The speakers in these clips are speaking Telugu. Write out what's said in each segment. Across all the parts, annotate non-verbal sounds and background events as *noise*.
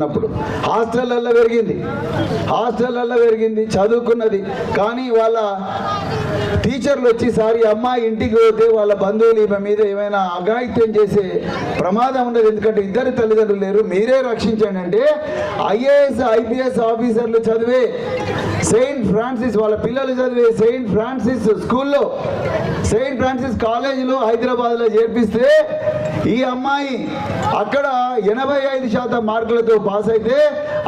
అన్నప్పుడు హాస్టళ్ళల్లో పెరిగింది. హాస్టళ్ళల్లో పెరిగింది చదువుకున్నది. కానీ వాళ్ళ టీచర్లు వచ్చేసారి అమ్మాయి ఇంటికి పోతే వాళ్ళ బంధువులు ఈమె మీద ఏమైనా అఘాయిత్యం చేసే ప్రమాదం ఉండదు. ఎందుకంటే ఇద్దరు తల్లిదండ్రులు లేరు. మీరే రక్షించండి. అంటే ఐఏఎస్ ఐపీఎస్ ఆఫీసర్లు చదివే సెయింట్ ఫ్రాన్సిస్ వాళ్ళ పిల్లలు చదివే సెయింట్ ఫ్రాన్సిస్ స్కూల్లో సెయింట్ ఫ్రాన్సిస్ కాలేజీలో హైదరాబాద్లో చేర్పిస్తే ఈ అమ్మాయి అక్కడ ఎనభై ఐదు శాతం మార్కులతో పాస్ అయితే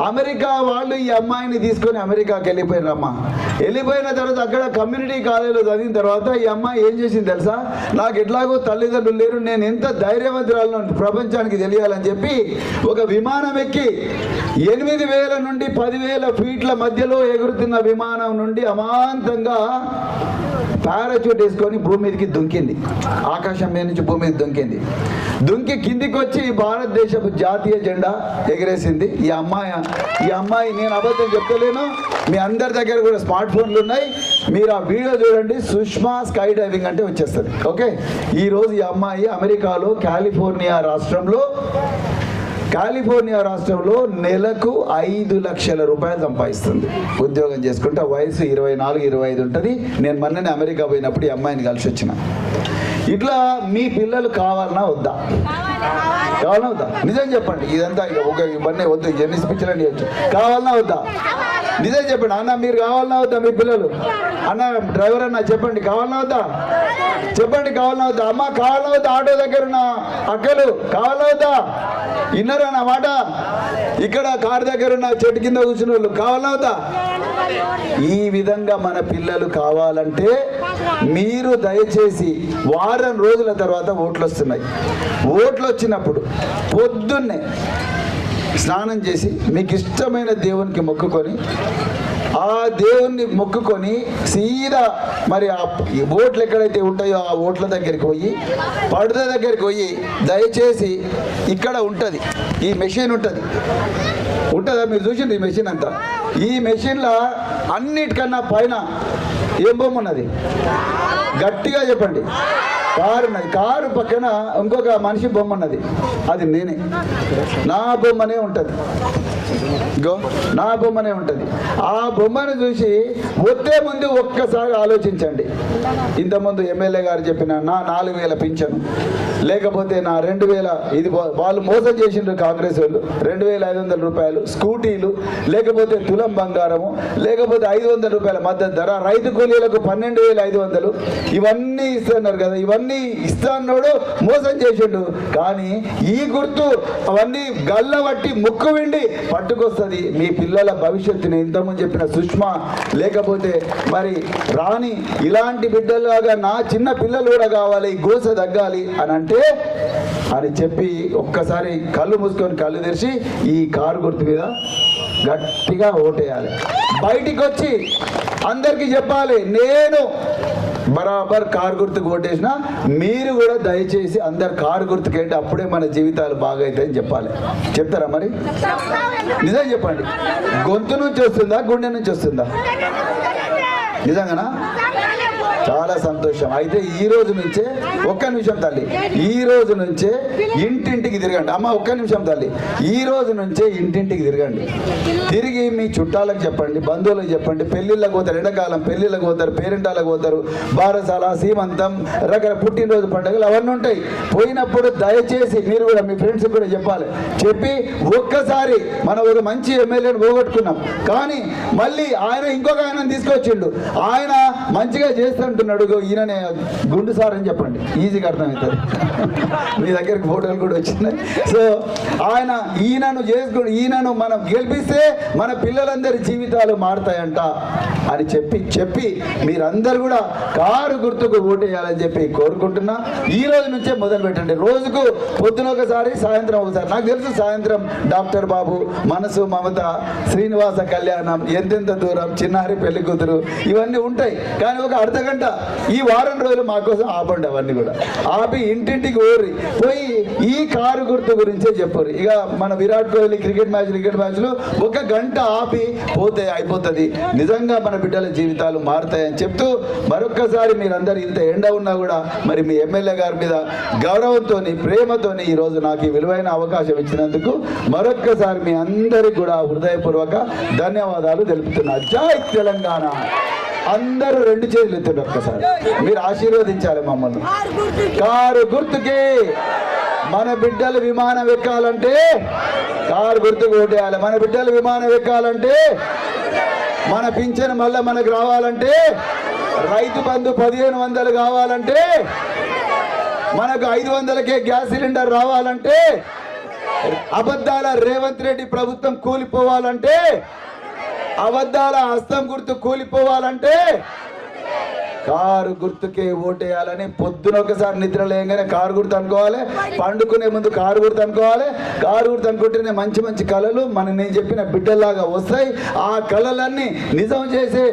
అమెరికా వాళ్ళు ఈ అమ్మాయిని తీసుకొని అమెరికాకి వెళ్ళిపోయారమ్మా వెళ్ళిపోయిన తర్వాత అక్కడ కమ్యూనిటీ కాలేజీలో చదివిన తర్వాత ఈ అమ్మాయి ఏం చేసింది తెలుసా? నాకు ఎట్లాగో తల్లిదండ్రులు లేరు నేను ఎంత ధైర్యవంతురాలను ప్రపంచానికి తెలియాలని చెప్పి ఒక విమానం ఎక్కి ఎనిమిది వేల నుండి పదివేల ఫీట్ల మధ్యలో ఎగురుతున్న విమానం నుండి అమాంతంగా పారాచూట్ వేసుకొని భూమి మీదకి దుంకింది. ఆకాశం మీద నుంచి భూమి మీద దుంకింది. దుంకి కిందికి వచ్చి భారతదేశపు జాతీయ జెండా ఎగరేసింది. ఈ అమ్మాయి ఈ అమ్మాయి నేను అబద్ధం చెప్తలేను. మీ అందరి దగ్గర కూడా స్మార్ట్ ఫోన్లు ఉన్నాయి. మీరు ఆ వీడియో చూడండి. సుష్మా స్కై డైవింగ్ అంటే వచ్చేస్తుంది. ఓకే? ఈరోజు ఈ అమ్మాయి అమెరికాలో కాలిఫోర్నియా రాష్ట్రంలో కాలిఫోర్నియా రాష్ట్రంలో నెలకు ఐదు లక్షల రూపాయలు సంపాదిస్తుంది. ఉద్యోగం చేసుకుంటే వయసు ఇరవై నాలుగు ఇరవై ఐదు ఉంటుంది. నేను మొన్ననే అమెరికా పోయినప్పుడు ఈ అమ్మాయిని కలిసి వచ్చిన. ఇట్లా మీ పిల్లలు కావాలన్నా వద్దా? కావాలన్నా వద్దా? నిజం చెప్పండి ఇదంతా ఇక ఒక ఇవన్నీ వద్దు ఎన్ని స్పీచ్లు అని కావాలన్నా వద్దా? నిజం చెప్పండి అన్న మీరు కావాలన్నా వద్దా మీ పిల్లలు? అన్న డ్రైవర్ అన్న చెప్పండి కావాలన్నా వద్దా? చెప్పండి కావాలన్నా వద్దా? అమ్మ కావాలన్నా వద్దా? ఆటో దగ్గర ఉన్న అక్కలు కావాలన్నా వద్దా? విన్నారా నా మాట? ఇక్కడ కారు దగ్గర ఉన్న చెట్టు కింద కూర్చున్న వాళ్ళు కావాలన్నా వద్దా? ఈ విధంగా మన పిల్లలు కావాలంటే మీరు దయచేసి వారం రోజుల తర్వాత ఓట్లు వస్తున్నాయి. ఓట్లు వచ్చినప్పుడు పొద్దున్నే స్నానం చేసి మీకు ఇష్టమైన దేవునికి మొక్కుకొని ఆ దేవుణ్ణి మొక్కుకొని సీదా మరి ఆ ఓట్లు ఎక్కడైతే ఉంటాయో ఆ ఓట్ల దగ్గరికి పోయి పడద దగ్గరికి పోయి దయచేసి ఇక్కడ ఉంటుంది. ఈ మెషిన్ ఉంటుంది. ఉంటుందా? మీరు చూసింది ఈ మెషిన్ అంతా? ఈ మెషిన్లో అన్నిటికన్నా పైన ఏం బొమ్మ ఉన్నది? గట్టిగా చెప్పండి. కారు ఉన్నది. కారు పక్కన ఇంకొక మనిషి బొమ్మ ఉన్నది. అది నేనే. నా బొమ్మనే ఉంటుంది. ఇగో నా బొమ్మనే ఉంటుంది. ఆ బొమ్మను చూసి వచ్చే ముందు ఒక్కసారి ఆలోచించండి. ఇంతకుముందు ఎమ్మెల్యే గారు చెప్పిన నా నాలుగు వేల పింఛను లేకపోతే నా రెండు వేల ఇది వాళ్ళు మోసం చేసిండ్రు కాంగ్రెస్ వాళ్ళు రెండు వేల ఐదు వందల రూపాయలు స్కూటీలు లేకపోతే తులం బంగారము లేకపోతే ఐదు వందల రూపాయల మద్దతు ధర రైతు కూలీలకు పన్నెండు వేల ఐదు వందలు ఇవన్నీ ఇస్తున్నారు కదా ఇవన్నీ ఇస్తాన్నోడు మోసం చేసిండు. కానీ ఈ గుర్తు అవన్నీ గల్లబట్టి ముక్కు విండి పట్టుకొస్తుంది. మీ పిల్లల భవిష్యత్తుని ఇంతకుముందు చెప్పిన సుష్మా లేకపోతే మరి రాణి ఇలాంటి బిడ్డలాగా నా చిన్న పిల్లలు కూడా కావాలి గోస తగ్గాలి అని అంటే అని చెప్పి ఒక్కసారి కళ్ళు మూసుకొని కళ్ళు తెరిచి ఈ కారు గుర్తు మీద గట్టిగా ఓటేయాలి. బయటికి వచ్చి అందరికీ చెప్పాలి నేను బరాబర్ కారు గుర్తుకు ఓటేసిన మీరు కూడా దయచేసి అందరు కారు గుర్తుకేంటి అప్పుడే మన జీవితాలు బాగైతాయని చెప్పాలి. చెప్తారా మరి? నిజం చెప్పండి. గొంతు నుంచి వస్తుందా గుండె నుంచి వస్తుందా? నిజంగానా? చాలా సంతోషం. అయితే ఈ రోజు నుంచే ఒక్క నిమిషం తల్లి ఈ రోజు నుంచే ఇంటింటికి తిరగండి. అమ్మ ఒక్క నిమిషం తల్లి ఈ రోజు నుంచే ఇంటింటికి తిరగండి. తిరిగి మీ చుట్టాలకు చెప్పండి బంధువులకు చెప్పండి పెళ్ళిళ్ళకి పోతారు ఎండాకాలం పెళ్ళిళ్ళకు పోతారు పేరెంటాలకు పోతారు బారసాల సీమంతం రకర పుట్టినరోజు పండుగలు అవన్నీ ఉంటాయి. పోయినప్పుడు దయచేసి మీరు కూడా మీ ఫ్రెండ్స్ కూడా చెప్పాలి. చెప్పి ఒక్కసారి మనం ఒక మంచి ఎమ్మెల్యేని పోగొట్టుకున్నాం. కానీ మళ్ళీ ఆయన ఇంకొక ఆయన తీసుకొచ్చిండు. ఆయన మంచిగా చేస్తుంటున్నాడు. ఇగో ఈయననే గుండు సార్ అని చెప్పండి. ఈజీగా అర్థమవుతుంది. *laughs* మీ దగ్గరికి ఫోటోలు కూడా వచ్చినాయి. సో ఆయన ఈయనను చేసుకుని ఈయనను మనం గెలిపిస్తే మన పిల్లలందరి జీవితాలు మారుతాయంట. అని చెప్పి చెప్పి మీరందరూ కూడా కారు గుర్తుకు ఓటేయాలని చెప్పి కోరుకుంటున్నా. ఈ రోజు నుంచే మొదలు పెట్టండి. రోజుకు పొద్దున ఒకసారి సాయంత్రం ఒకసారి. నాకు తెలుసు సాయంత్రం డాక్టర్ బాబు మనసు మమత శ్రీనివాస కళ్యాణం ఎంతెంత దూరం చిన్నారి పెళ్ళి కూతురు ఇవన్నీ ఉంటాయి. కానీ ఒక అర్ధ గంట ఈ వారం రోజులు మా కోసం ఆపండి అవన్నీ కూడా. ఆపి ఇంటింటికి ఓరి పోయి ఈ కారు గుర్తు గురించే చెప్పరు. ఇక మన Virat Kohli cricket match cricket మ్యాచ్లు ఒక గంట ఆపి పోతే అయిపోతుంది. నిజంగా మన బిడ్డల జీవితాలు మారుతాయని చెప్తూ మరొక్కసారి మీరందరూ ఇంత ఎండ ఉన్నా కూడా మరి మీ ఎమ్మెల్యే గారి మీద గౌరవంతోని ప్రేమతోని ఈరోజు నాకు ఈ విలువైన అవకాశం ఇచ్చినందుకు మరొక్కసారి మీ అందరికి కూడా హృదయపూర్వక ధన్యవాదాలు తెలుపుతున్నా. జై తెలంగాణ! అందరూ రెండు చేతులు ఎత్తారు ఒక్కసారి. మీరు ఆశీర్వదించాలి మమ్మల్ని. కారు గుర్తుకి! మన బిడ్డలు విమానం ఎక్కాలంటే కారు గుర్తుకు ఓటేయాలి. మన బిడ్డలు విమానం ఎక్కాలంటే మన పింఛన్ మళ్ళీ మనకు రావాలంటే రైతు బంధు పదిహేను వందలు కావాలంటే మనకు ఐదు వందలకే గ్యాస్ సిలిండర్ రావాలంటే అబద్ధాల రేవంత్ రెడ్డి ప్రభుత్వం కూలిపోవాలంటే అబద్ధాల హస్తం గుర్తు కూలిపోవాలంటే కారు గుర్తుకే ఓటేయాలని పొద్దున ఒకసారి నిద్ర లేయంగానే కారు గుర్తు అనుకోవాలి. పండుకునే ముందు కారు గుర్తు అనుకోవాలి. కారు గుర్తు అనుకుంటేనే మంచి మంచి కళలు మన నేను చెప్పిన బిడ్డల్లాగా వస్తాయి. ఆ కళలన్నీ నిజం చేసే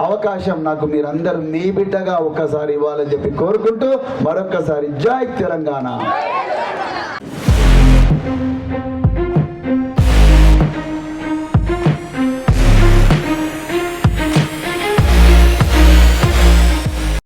అవకాశం నాకు మీరందరూ మీ బిడ్డగా ఒక్కసారి ఇవ్వాలని చెప్పి కోరుకుంటూ మరొక్కసారి జై తెలంగాణ.